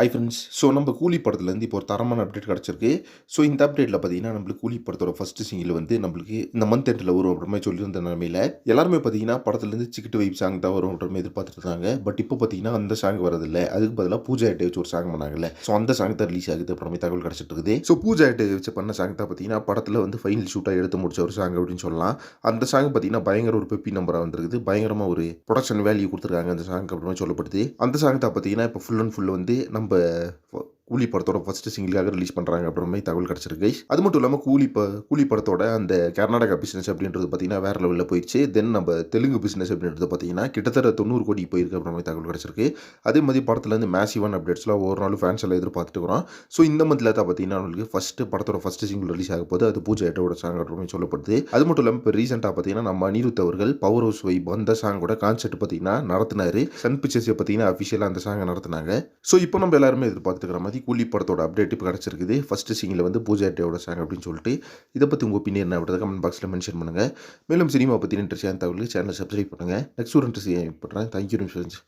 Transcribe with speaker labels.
Speaker 1: ஐ friends so நம்ம கூலி படத்துலேருந்து இப்போ ஒரு தரமான அப்டேட் கிடச்சிருக்கு. ஸோ இந்த அப்டேட்டில் பார்த்தீங்கன்னா நம்மளுக்கு கூலி படத்தோட ஃபஸ்ட்டு சிங்கில் வந்து நம்மளுக்கு இந்த மந்த் எண்டில் வரும் அப்படின்ற மாதிரி சொல்லியிருந்த நிலமையில் எல்லாருமே பார்த்தீங்கன்னா படத்துலேருந்து சிக்கிட்டு வைப் சாங் தான் வரும் அப்படின்ற மாதிரி எதிர்பார்த்துட்டு இருந்தாங்க. பட் இப்போ பார்த்தீங்கன்னா அந்த சாங் வரதில்லை. அதுக்கு பதிலாக பூஜா ஐட்டை வச்சு ஒரு சாங் பண்ணாங்கல்ல. ஸோ அந்த சாங் தான் ரிலீஸ் ஆகுது அப்படின்ற மாதிரி தகவல் கிடச்சிட்டு இருக்குது. ஸோ பூஜா ஐட்டை வச்சு பண்ண சாங் தான் பார்த்தீங்கன்னா படத்தில் வந்து ஃபைனல் ஷூட்டாக எடுத்து முடிச்ச ஒரு சாங் அப்படின்னு சொல்லலாம். அந்த சாங் பார்த்தீங்கன்னா பயங்கர ஒரு பெப்பி நம்பராக வந்திருக்குது. பயங்கரமாக ஒரு ப்ரொடக்ஷன் வேல்யூ கொடுத்துருக்காங்க அந்த சாங் அப்படின்னு மாதிரி சொல்லப்படுது. அந்த சாங் தான் பார்த்தீங்கன்னா இப்போ ஃபுல் அண்ட் ஃபுல் வந்து நம்ம number கூலி படத்தோட ஃபர்ஸ்ட் சிங்கிளாக ரிலீஸ் பண்ணுறாங்க அப்படின்ற மாதிரி தகவல் கிடச்சிருக்கு அது மட்டும் இல்லாமல் கூலி ப கூலி படத்தோட அந்த கர்நாடகா பிஸ்னஸ் அப்படின்றது பார்த்தீங்கன்னா வேறு லெவலில் போயிடுச்சு தென் நம்ம தெலுங்கு பிஸ்னஸ் அப்படின்றது பார்த்தீங்கன்னா கிட்டத்தட்ட தொண்ணூறு கோடி போயிருக்கு அப்படின்ற மாதிரி தகவல் கிடச்சிருக்கு. அதே மாதிரி படத்துலேருந்து மேசிவான அப்டேட்ஸ்லாம் ஒரு நாள் ஃபேன்ஸ் எல்லாம் எதிர்பார்த்துட்டு வரோம் ஸோ இந்த மந்தில் தான் பார்த்தீங்கன்னா நம்மளுக்கு ஃபஸ்ட்டு படத்தோட ஃபஸ்ட்டு சிங்கிள் ரிலீஸ் ஆக போது அது பூஜை எட்டோட சாங் அப்படின்ற மாதிரி சொல்லப்படுது. அது மட்டும் இல்லாமல் இப்போ ரீசெண்டாக பார்த்தீங்கன்னா நம்ம அனிருத் அவர்கள் பவர் ஹவுஸ் வைப் அந்த சாங்கோட கான்செர்ட் பார்த்தீங்கன்னா நடத்தினார். சன் பிக்சர்ஸை பார்த்தீங்கன்னா அஃபிஷியலாக அந்த சாங்கை நடத்தினாங்க. ஸோ இப்போ நம்ம எல்லாருமே எதிர்பார்த்துக்கிற மாதிரி கூலி படத்தோட அப்டேட் இப்போ கிடச்சிருக்குது. ஃபஸ்ட்டு சிங்கில் வந்து பூஜா அட்டையோட சாங் அப்படின்னு சொல்லிட்டு இதை பற்றி உங்கள் ஒப்பீனியன் என்ன? அப்படின்றத கமெண்ட் பாக்ஸில் மென்ஷன் பண்ணுங்கள் மேலும் சினிமா பற்றி இன்ட்ரெஸ்டான தகவலுக்கு சேனல் சப்ஸ்கிரைப் பண்ணுங்கள் நெக்ஸ்ட் ஒரு இன்ட்ரெஸ்ட் பண்ணுறேன் தேங்க்யூ ஃப்ரெண்ட்ஸ்